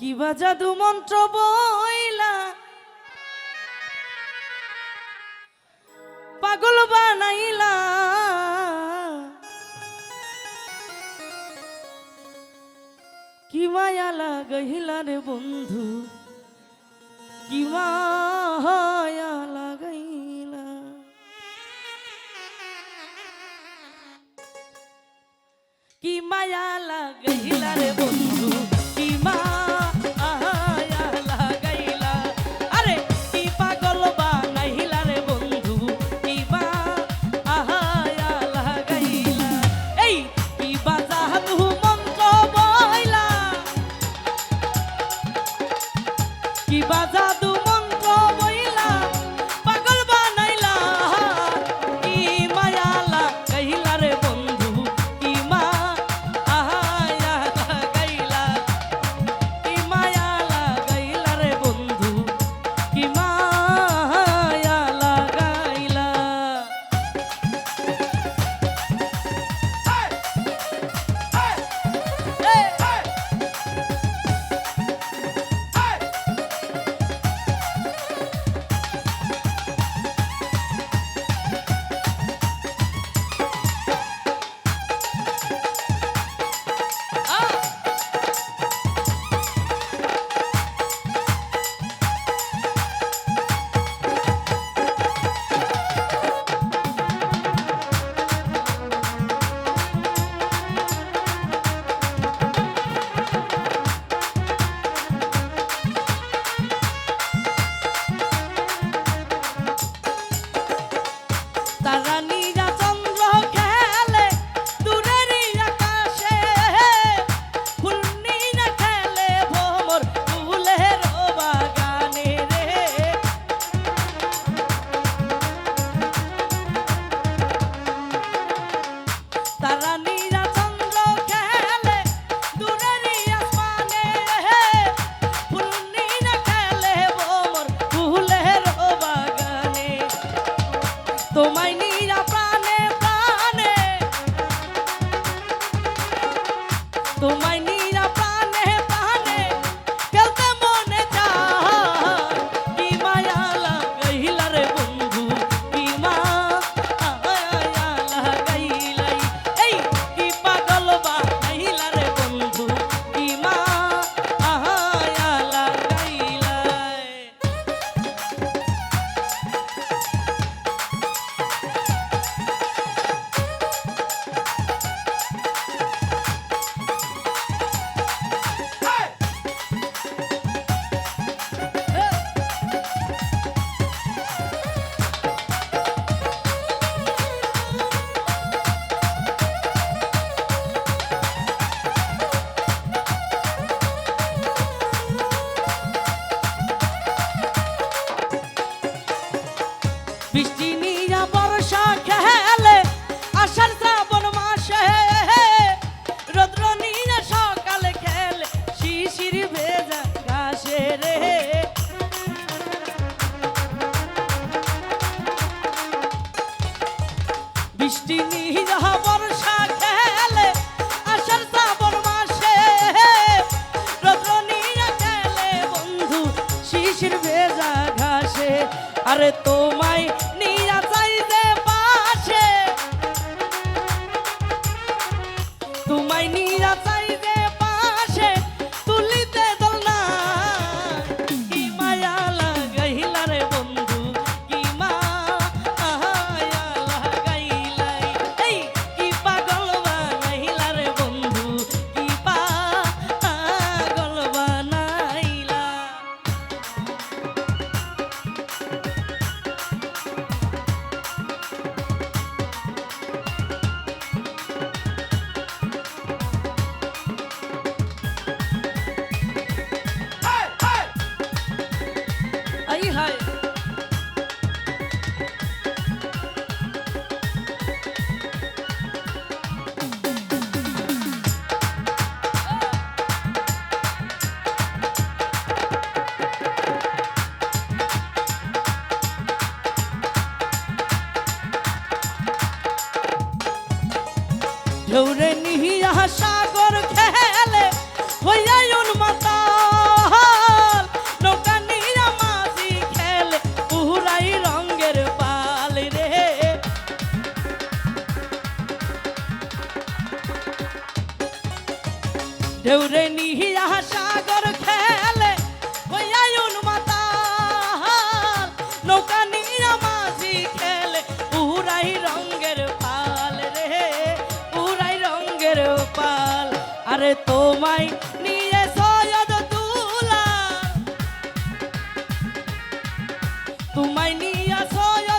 কি বাজা দু মন্ত্র বই কি মায়া লাগাইলা রে বন্ধু? কি মায়া লাগাইলা কি মায়া লাগাইলা রে বন্ধু? বৃষ্টি নিয়ে তাই হয়। ঢৌরে নিহি আশা নৌকা নিরা মাঝি খেলে, পুরাই রঙ্গের পাল রে, পুরাই রঙ্গের পাল। আরে তোমাই নিয়ে সৈয়দ তুলা তোমায় নিয়ে সৈয়দ